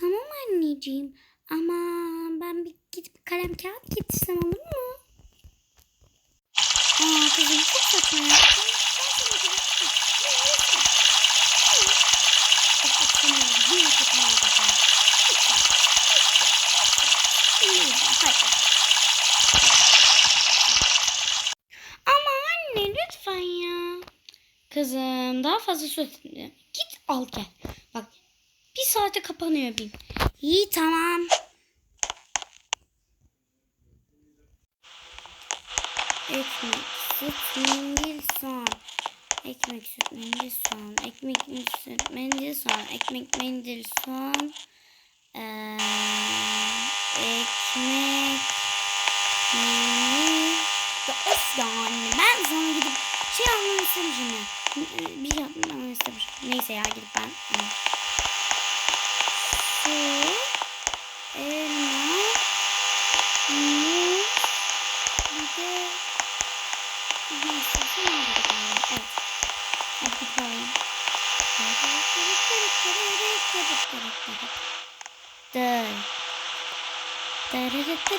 Tamam anneciğim ama ben bir gidip kalem kağıt getirsem olur mu? Aa kızım çok saçma ya. Ben sana güvenmiyorum. Bak atamıyorum. Yine kapamayacak. Lütfen. Lütfen. Hadi. Ama anne lütfen ya. Kızım daha fazla süt. Git al gel. Bak bir saate kapanıyor bir. İyi tamam. Ekmek, süt, mendil, soğan. Ekmek, süt, mendil, soğan. Ekmek, süt, mendil, soğan. Ekmek, mendil, soğan. Ee, ekmek, mendil. Ya of ya ben sana gidip şey almanı ya. Ee, Bir şey yapmanı istemişim. Neyse ya gidip ben. Su, elma, muz, bir de bir istersen aldık galiba. Evet. Hadi gidip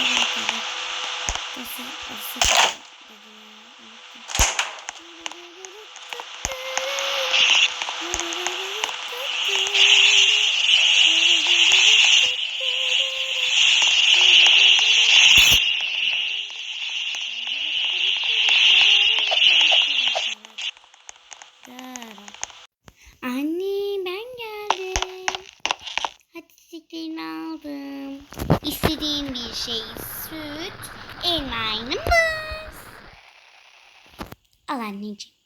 alayım. Nasıl? Nasıl? Anne Hadi çiçeklerini aldım. İstediğim bir şey süt, elma muz. Al anneciğim.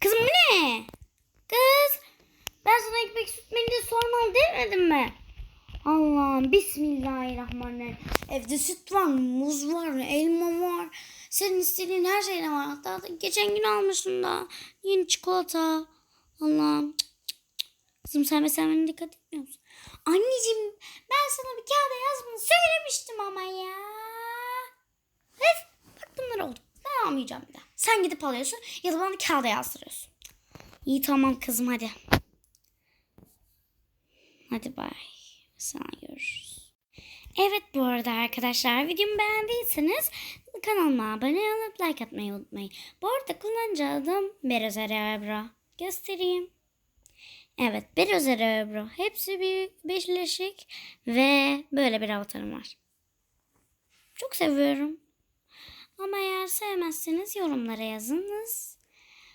Kızım bu ne? Kız ben sana ekmek süt mendil sormam demedim mi? Allah'ım bismillahirrahmanirrahim. Evde süt var, muz var, elma var. Senin istediğin her şey de var. Hatta geçen gün almıştım da yeni çikolata. Allah'ım. Kızım sen mesela bana dikkat etmiyor musun? Anneciğim ben sana bir kağıda yazmanı söylemiştim ama ya. Öf, bak bunlar oldu. Ben almayacağım bir daha. Sen gidip alıyorsun ya da bana kağıda yazdırıyorsun. İyi tamam kızım hadi. Hadi bay. Sana görüşürüz. Evet bu arada arkadaşlar videomu beğendiyseniz kanalıma abone olup like atmayı unutmayın. Bu arada kullanıcı adım Berozerebro. Göstereyim. Evet Berozerebro. Hepsi bir birleşik ve böyle bir avatarım var. Çok seviyorum. Ama eğer sevmezseniz yorumlara yazınız.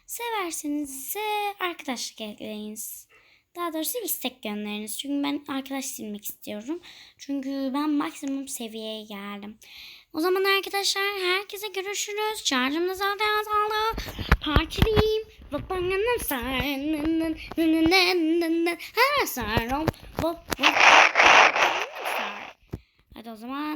Severseniz ise arkadaşlık ekleyiniz. Daha doğrusu istek gönderiniz. Çünkü ben arkadaş silmek istiyorum. Çünkü ben maksimum seviyeye geldim. O zaman arkadaşlar herkese görüşürüz. Şarjım da zaten azaldı. Partiliyim. Babanın sarının Hadi o zaman herkese bay bay.